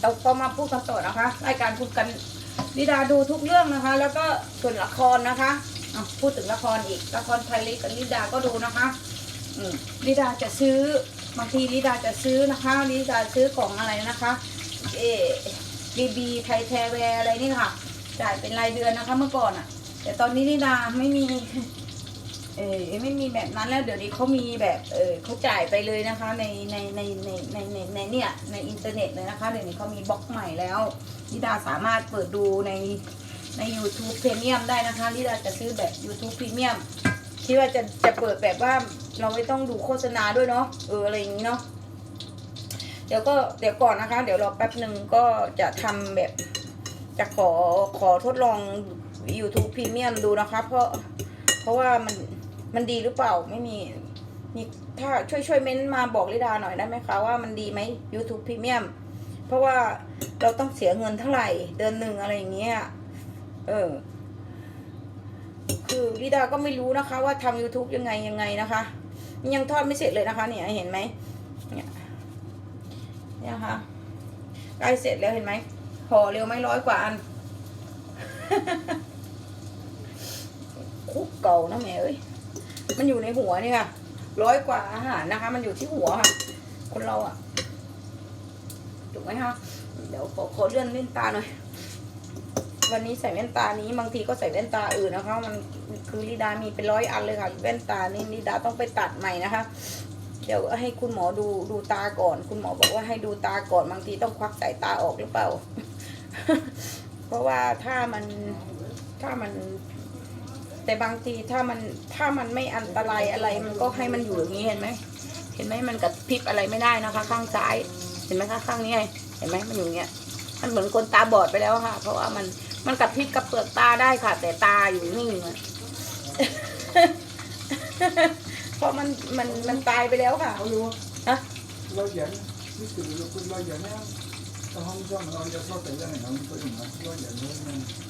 เราก็มาพูดกันต่อนะคะรายการพูดกันลิดาดูทุกเรื่องนะคะ แล้วก็ส่วนละครนะคะอะพูดถึงละครอีกละครไทยลิกับลิดาก็ดูนะคะอืมลิดาจะซื้อบางทีลิดาจะซื้อนะคะลิดาซื้อของอะไรนะคะเอบีบีไทยแทแวร์อะไรนี่ค่ะ จ่ายเป็นรายเดือนนะคะเมื่อก่อนอะแต่ตอนนี้ลิดาไม่มี เออไม่มีแบบนั้นแล้วเดี๋ยวนี้เขามีแบบเออเขาจ่ายไปเลยนะคะ ในในในในในในในเนี่ยในอินเทอร์เน็ตเลยนะคะเดี๋ยวนี้เขามีบล็อกใหม่แล้วลิดาสามารถเปิดดูในใน YouTube Premium ได้นะคะลิดาจะซื้อแบบ YouTube Premium คิดว่าจะจะเปิดแบบว่าเราไม่ต้องดูโฆษณาด้วยเนาะเอออะไรอย่างนี้เนาะเดี๋ยวก็เดี๋ยวก่อนนะคะ เดี๋ยวรอแป๊บหนึ่งก็จะทำแบบจะขอขอทดลอง YouTube Premium ดูนะคะ เพราะเพราะว่ามัน มันดีหรือเปล่าไม่มีมีถ้าช่วยช่วยเม้นมาบอกลิดาหน่อยได้ไหมคะว่ามันดีไหม YouTube Premium เพราะว่าเราต้องเสียเงินเท่าไหร่ เดือนหนึ่งอะไรอย่างเงี้ยเออ คือลิดาก็ไม่รู้นะคะ ว่าทำ YouTube ยังไงยังไงนะคะยังทอดไม่เสร็จเลยนะคะ เนี่ยเห็นไหมเนี่ยเนี่ยค่ะใกล้เสร็จแล้วเห็นไหมห่อเร็วไหมร้อยกว่าอันคุกเก่านะแม่เอ้ย มันอยู่ในหัวนี่ค่ะ ร้อยกว่าอาหารนะคะ มันอยู่ที่หัวค่ะ คนเราอะถูกไหมคะ เดี๋ยวขอขอเลื่อนเล่นตาหน่อย วันนี้ใส่แว่นตานี้บางทีก็ใส่แว่นตาอื่นนะคะ มันคือลิดามีเป็นร้อยอันเลยค่ะ แว่นตานี่ลิดาต้องไปตัดใหม่นะคะ เดี๋ยวให้คุณหมอดูดูตาก่อน คุณหมอบอกว่าให้ดูตาก่อน บางทีต้องควักสายตาออกหรือเปล่า เพราะว่าถ้ามันถ้ามัน แต่บางทีถ้ามันถ้ามันไม่อันตรายอะไรมันก็ให้มันอยู่อย่างนี้เห็นไหมเห็นไหมมันกระพริบอะไรไม่ได้นะคะ ข้างซ้าย เห็นไหมคะข้างนี้ไงเห็นไหมมันอยู่อย่างเงี้ยมันเหมือนคนตาบอดไปแล้วค่ะ เพราะว่ามันมันกระพริบกับเปลือกตาได้ค่ะ แต่ตาอยู่นิ่งอะเพราะมันมันมันตายไปแล้วค่ะ Hallå? Ja? Slå igen. Nu ska du få slå igen igen. Jag har en sån, jag pratar igen en gång på innan. Slå igen igen. เดนเดนเดนดูภาพเสือฟอใช่เดนเยแบบนี้แกแช่อินิสกุฟาแล้วเธอมาขายเห็นไหมหนังมาขายนี่กุฟานี่เออนี่นี่โอ้คนไม่รู้มา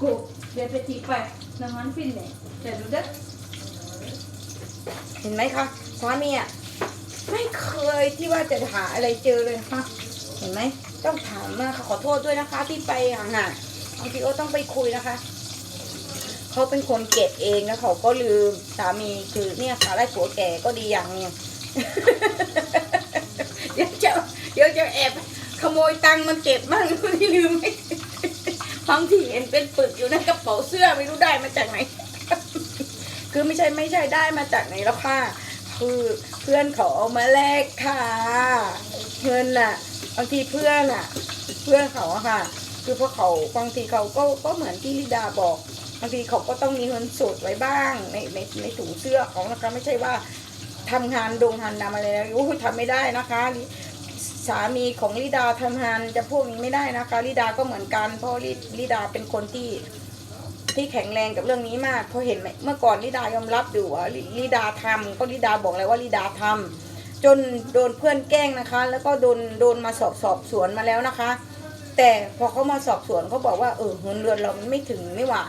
นูหนูหันจาไปหนูหันจากูเดี๋ยวไปทีไปหนูหันฟินเนี่ยเดี๋ยวดูเด้อเห็นไหมคะสามีอะไม่เคยที่ว่าจะหาอะไรเจอเลยนะคะเห็นไหมต้องถามมาขอโทษด้วยนะคะ ที่ไปห่างๆบางทีก็ต้องไปคุยนะคะเขาเป็นคนเก็บเองแล้วเขาก็ลืมสามีคือเนี่ยค่ะไล่ผัวแก่ก็ดีอย่างหนึง เดี๋ยวจะเดี๋ยวจะแอบขโมยตังค์มันเก็บมั่งที่ลืมไม่ บางทีเห็นเป็นปึกอยู่ในกระเป๋าเสื้อไม่รู้ได้มาจากไหน คือไม่ใช่ไม่ใช่ได้มาจากไหนแล้วค่ะ คือเพื่อนเขาเอามาแลกค่ะเงินน่ะบางทีเพื่อนอะ เพื่อนเขาอะค่ะ คือพวกเขาบางทีเขาก็ก็เหมือนที่ลิดาบอกบางทีเขาก็ต้องมีเงินสดไว้บ้างในในในถุงเสื้อเขานะคะไม่ใช่ว่าทำงานดงงานดำอะไรแล้วโอ้ยทำไม่ได้นะคะนี่ สามีของลิดาทำงานจะพวกนี้ไม่ได้นะคะลิดาก็เหมือนกันเพราะลิลิดาเป็นคนที่ที่แข็งแรงกับเรื่องนี้มากเพราะเห็นไหมเมื่อก่อนลิดายอมรับอยู่ว่าลิลิดาทำก็ลิดาบอกเลยว่าลิดาทำจนโดนเพื่อนแกล้งนะคะ แล้วก็โดนโดนมาสอบสอบสวนมาแล้วนะคะ แต่พอเขามาสอบสวนเขาบอกว่าเออเงินเดือนเรามันไม่ถึงนี่หว่า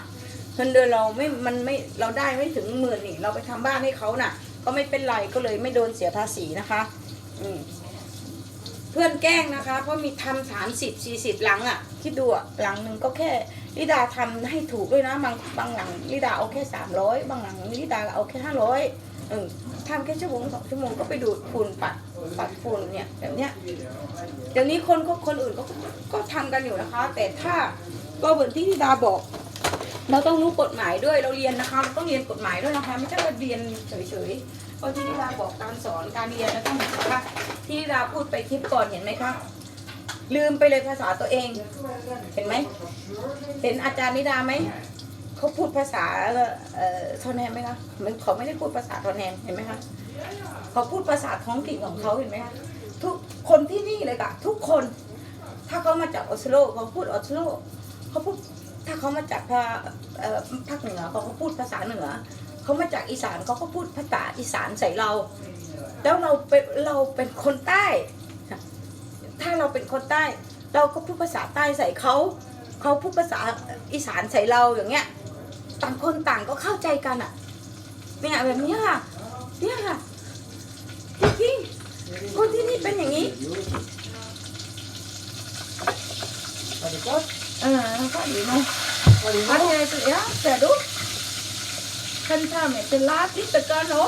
เงินเดือนเราไม่มันไม่เราได้ไม่ถึงหมื่นนี่เราไปทำบ้านให้เขาน่ะ ก็ไม่เป็นไรก็เลยไม่โดนเสียภาษีนะคะ อืม เพื่อนแกล้งนะคะ เพราะมีทำสามสิบสี่สิบหลังอะ่ะคิดดูอะหลังหนึ่งก็แค่ลิดาทำให้ถูกด้วยนะบางบางหลังลิดาเอาแค่สามร้อยบางหลังลิดาเอาแค่ห้าร้อยเออทำแค่ชั่วโมงสองชั่วโมงก็ไปดูดฝุ่นปัดปัดฝุ่นเนี่ยแบบเนี้ยเดี๋ยวนี้คนก็คนอื่นก็ก็ทำกันอยู่นะคะ แต่ถ้าก็เหมือนที่ลิดาบอก เราต้องรู้กฎหมายด้วยเราเรียนนะคะเราต้องเรียนกฎหมายด้วยนะคะไม่ใช่ว่าเรียนเฉยๆเพราะที่ลิดาบอกการสอนการเรียนเราต้องนะคะที่ลิดาพูดไปคลิปก่อนเห็นไหมคะลืมไปเลยภาษาตัวเอง เห็นไหมเห็นอาจารย์นิดาไหมเขาพูดภาษาเอ่อทอนแนมไหมคะเขาไม่ได้พูดภาษาทอนแนมเห็นไหมคะเขาพูดภาษาท้องถิ่นของเขาเห็นไหมคะทุกคนที่นี่เลยค่ะทุกคน ถ้าเขามาจากออสโลเขาพูดออสโลเขาพูด ถ้าเขามาจากภาภาคเหนือเขาก็พูดภาษาเหนือ เขามาจากอีสานเขาก็พูดภาษาอีสานใส่เรา แล้วเราเป็นเราเป็นคนใต้ ถ้าเราเป็นคนใต้ เราก็พูดภาษาใต้ใส่เขา เขาพูดภาษาอีสานใส่เราอย่างเงี้ย ต่างคนต่างก็เข้าใจกันอะเนี่ยแบบนี้ค่ะเนี่ยค่ะจริงๆคนที่นี่เป็นอย่างนี้ Har du klart? เออก็ดีเนาะ Har du Har något? du ja, ser du? Kan ta med til lat lite grann nå.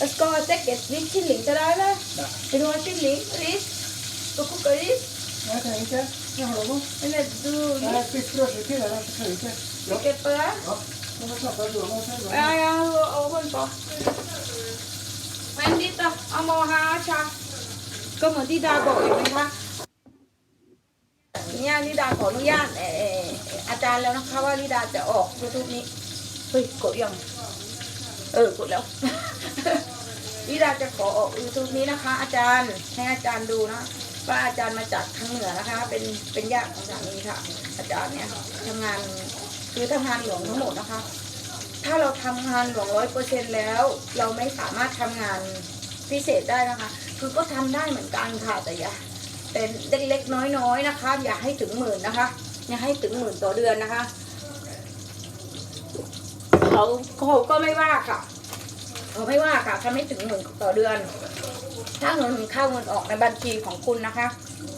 Jeg skal dekke litt kylling til deg, eller? Ja. Vil du ha kylling? Ris? Skal du koke ris? Nej, jag kan inte. Jag har något. Eller du Jag har spist brödskiva till den, så kan jag inte. Ja, Ikke på det? ja. Men jag klappar då, man säger Ja, då. ja, og hold på. Men litt, da. Jeg må ha sja. ก็เหมือ นี่ดาบอกอยู่นะคะเนี่ยลิดาขออนุญาตเอออาจารย์แล้วนะคะว่าลิดาจะออกยูทูบนี้เฮ้ยกดยังเออกดแล้วลิดาจะขอออกยูทูบนี้นะคะ อาจารย์ให้อาจารย์ดูนะว่าอาจารย์มาจากทางเหนือนะคะ เป็นเป็นญาติของสามีค่ะ อาจารย์เนี่ยทำงานคือทำงานหลวงทั้งหมดนะคะ ถ้าเราทำงานหลวงร้อยเปอร์เซ็นแล้ว เราไม่สามารถทำงานพิเศษได้นะคะ คือก็ทำได้เหมือนกันค่ะแต่อย่า เป็นเล็กๆน้อยๆนะคะ อย่าให้ถึงหมื่นนะคะ อย่าให้ถึงหมื่นต่อเดือนนะคะเขาเขาก็ไม่ว่าค่ะเขาไม่ว่าค่ะทำให้ถึงหมื่นต่อเดือน ถ้าเงินเข้าเงินออกในบัญชีของคุณนะคะ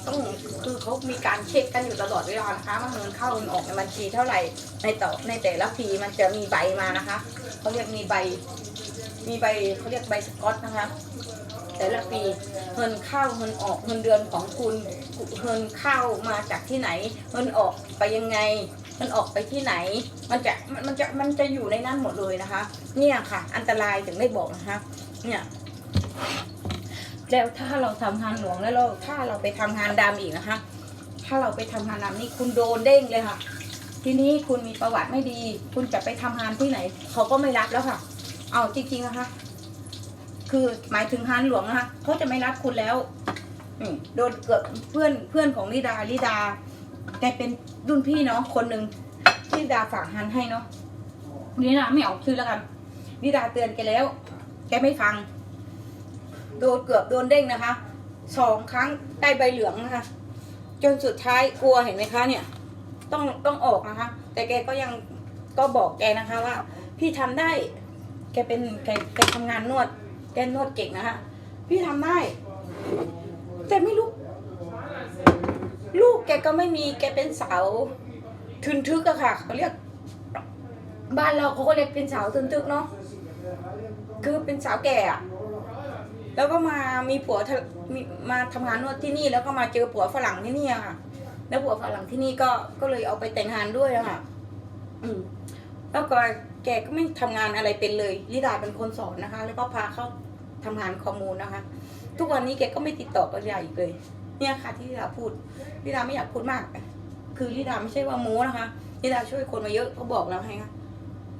ต้องคือเขามีการเช็คกันอยู่ตลอดเวลานะคะว่าเงินเข้าเงินออกในบัญชีเท่าไหร่ในต่อในแต่ละปีมันจะมีใบมานะคะเขาเรียกมีใบ มีใบเขาเรียกใบสกอตนะคะ แต่ละปีเงินเข้าเงินออกเงินเดือนของคุณเงินเข้ามาจากที่ไหนเงินออกไปยังไง มันออกไปที่ไหน มันจะมันจะมันจะอยู่ในนั้นหมดเลยนะคะ เนี่ยค่ะ อันตรายถึงได้บอกนะคะ เนี่ยแล้วถ้าเราทำงานหลวงแล้วเราถ้าเราไปทำงานดำอีกนะคะ ถ้าเราไปทำงานดำนี่คุณโดนเด้งเลยค่ะ ทีนี้คุณมีประวัติไม่ดี คุณจะไปทำงานที่ไหน เขาก็ไม่รับแล้วค่ะ เอาจริงๆนะคะ คือหมายถึงฮานหลวงนะคะเขาจะไม่รับคุณแล้วโดนเกือบเพื่อนเพื่อนของลิดาลิดาแกเป็นรุ่นพี่เนาะคนหนึ่งที่ลิดาฝากฮันให้เนาะลิดาไม่ออกชื่อแล้วกันลิดาเตือนแกแล้ว แกไม่ฟัง โดนเกือบโดนเด้งนะคะสองครั้งได้ใบเหลืองนะคะ จนสุดท้ายกลัวเห็นไหมคะ เนี่ย ต้องต้องออกนะคะ แต่แกก็ยังก็บอกแกนะคะว่า พี่ทำได้ แกเป็นแกแกทำงานนวด แกนวดเก่งนะคะพี่ทำได้ แต่ไม่รู้ ลูกแกก็ไม่มีแกเป็นสาวทึนทึกอะค่ะเขาเรียก บ้านเราเขาก็เรียกเป็นสาวทึนทึกเนาะคือเป็นสาวแก่อะแล้วก็มามีผัวมาทำงานนวดที่นี่ แล้วก็มาเจอผัวฝรั่งที่นี่อะค่ะ แล้วผัวฝรั่งที่นี่ก็ก็เลยเอาไปแต่งงานด้วยอะค่ะ อืมแล้วก็ แกก็ไม่ทำงานอะไรเป็นเลยลิดาเป็นคนสอนนะคะ แล้วก็พาเขาทำงานข้อมูลนะคะ ทุกวันนี้แกก็ไม่ติดต่อกับลิดาอีกเลย เนี่ยค่ะที่ลิดาพูดลิดาไม่อยากพูดมาก คือลิดาไม่ใช่ว่าโม้นะคะลิดาช่วยคนมาเยอะก็บอกแล้วให้ค่ะ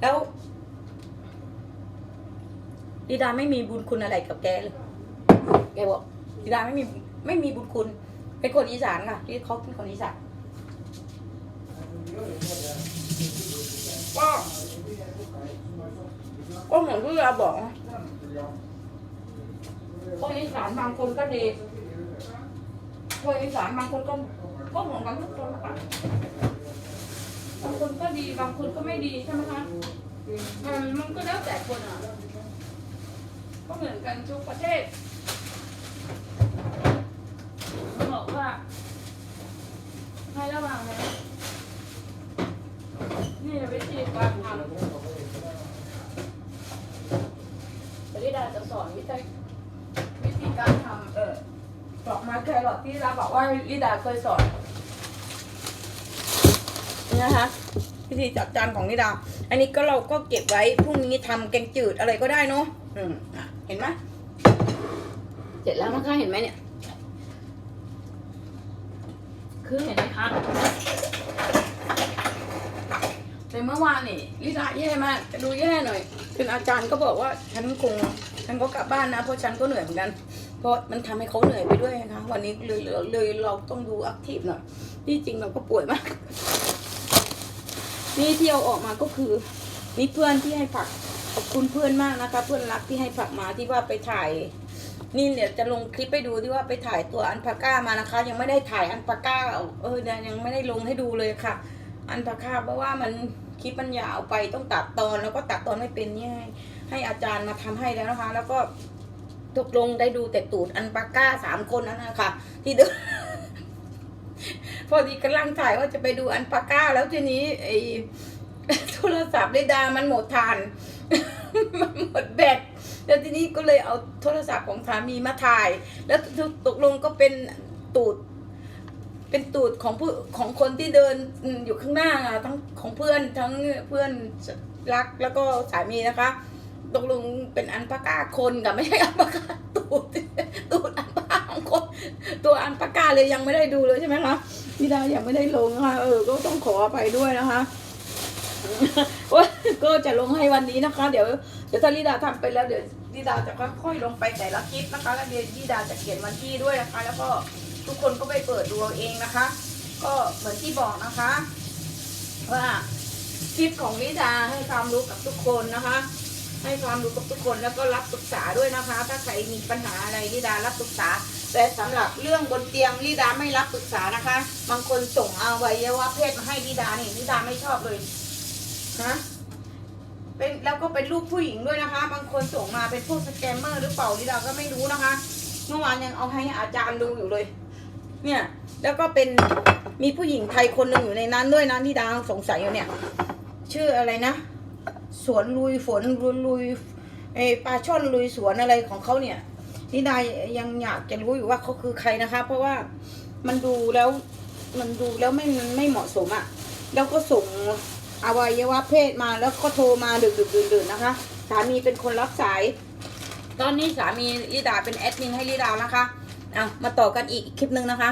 แล้วลิดาไม่มีบุญคุณอะไรกับแกเลยแกบอกลิดาไม่มีไม่มีบุญคุณเป็นคนอีสานค่ะที่เขาเป็นคนอีสาน ก็เหมือนที่เราบอกคนอีสานบางคนก็ดีคนอีสานบางคนก็ก็เหมือนกันทุกคนนะคะบางคนก็ดีบางคนก็ไม่ดีใช่ไหมคะอืมมันก็แล้วแต่คนอะ ก็เหมือนกันทุกประเทศเขาบอกว่าให้ระวังนะนี่วิธีการทำแต่ลิดาจะสอนวิธีวิธีการทำเออดอกไม้แครอทที่ลิดาบอก ว่าลิดาเคยสอนนี่นะคะวิธีจัดจานของลิดา อันนี้ก็เราก็เก็บไว้พรุ่งนี้ทำแกงจืดอะไรก็ได้เนาะอืมอะเห็นไหมเสร็จแล้วนะคะเห็นไหมเนี่ย คือเห็นไหมคะในเมื่อวานนี่ลิซ่าแย่มากจะดูแย่หน่อยคืออาจารย์ก็บอกว่าฉันคงฉันก็กลับบ้านนะเพราะฉันก็เหนื่อยเหมือนกัน เพราะมันทำให้เขาเหนื่อยไปด้วยนะคะวันนี้เลยเลยเราต้องดูแอคทีฟหน่อยที่จริงเราก็ป่วยมากนี่ที่เอาออกมาก็คือมีเพื่อนที่ให้ผักขอบคุณเพื่อนมากนะคะ เพื่อนรักที่ให้ผักมาที่ว่าไปถ่ายนี่เดี๋ยวจะลงคลิปไปดูที่ว่าไปถ่ายตัวอันพาก้ามานะคะ ยังไม่ได้ถ่ายอันพาก้าเออยังไม่ได้ลงให้ดูเลยค่ะ อันพาก้าเพราะว่ามันคลิปมันยาวไปต้องตัดตอนแล้วก็ตัดตอนไม่เป็นนี่ยให้ให้อาจารย์มาทำให้แล้วนะคะ แล้วก็ ตกลงได้ดูแต่ตูดอันปาก้าสามคนนั้นนะคะที่เดินพอดีกำลังถ่ายว่าจะไปดูอันปาก้า แล้วทีนี้ไอ้โทรศัพท์ได้ดามันหมดทาน มันหมดแบตแล้วทีนี้ก็เลยเอาโทรศัพท์ของสามีมาถ่าย แล้วตกลงก็เป็นตูด เป็นตูดของผู้ของคนที่เดินอยู่ข้างหน้าทั้งของเพื่อนทั้งเพื่อนรักแล้วก็สามีนะคะ ตกลงเป็นอันปาก้าคนกับไม่ใช่อันปาก้าตูดตูดอันปาก้าคนตัวอันปาก้าเลยยังไม่ได้ดูเลยใช่ไหมคะพี่ดายังไม่ได้ลงนะคะเออก็ต้องขออภัยด้วยนะคะว่าก็จะลงให้วันนี้นะคะ เดี๋ยวเดี๋ยวถ้าลิดาทำไปแล้วเดี๋ยวลิดาจะค่อยๆลงไปแต่ละคลิปนะคะแล้วเดี๋ยวลิดาจะเขียนวันที่ด้วยนะคะ แล้วก็ทุกคนก็ไปเปิดดูเอาเองนะคะ ก็เหมือนที่บอกนะคะ ว่าคลิปของลิดาให้ความรู้กับทุกคนนะคะ ให้ความรู้กับทุกคนแล้วก็รับปรึกษาด้วยนะคะ ถ้าใครมีปัญหาอะไรลิดารับปรึกษา แต่สำหรับเรื่องบนเตียงลิดาไม่รับปรึกษานะคะ บางคนส่งเอาวัยวะเพศมาให้ลิดานี่ลิดาไม่ชอบเลยฮะเป็นแล้วก็เป็นรูปผู้หญิงด้วยนะคะ บางคนส่งมาเป็นพวกสแกมเมอร์หรือเปล่าลิดาก็ไม่รู้นะคะ เมื่อวานยังเอาให้อาจารย์ดูอยู่เลย เนี่ยแล้วก็เป็นมีผู้หญิงไทยคนหนึ่งอยู่ในนั้นด้วยนะที่ดาสงสัยอยู่เนี่ย ชื่ออะไรนะ สวนลุยฝนลุยลุยไอปลาช่อนลุยสวนอะไรของเขาเนี่ยนี่ดายังอยากจะรู้อยู่ว่าเขาคือใครนะคะ เพราะว่ามันดูแล้วมันดูแล้วไม่ไม่เหมาะสมอะ่ะ แล้วก็ส่งอวัยวะเพศมาแล้วก็โทรมาดึกดึกดื่นดื่นนะคะ สามีเป็นคนรับสาย ตอนนี้สามีลิดาเป็นแอดมินให้ลิดานะคะเอะมาต่อกันอีกคลิปหนึ่งนะคะ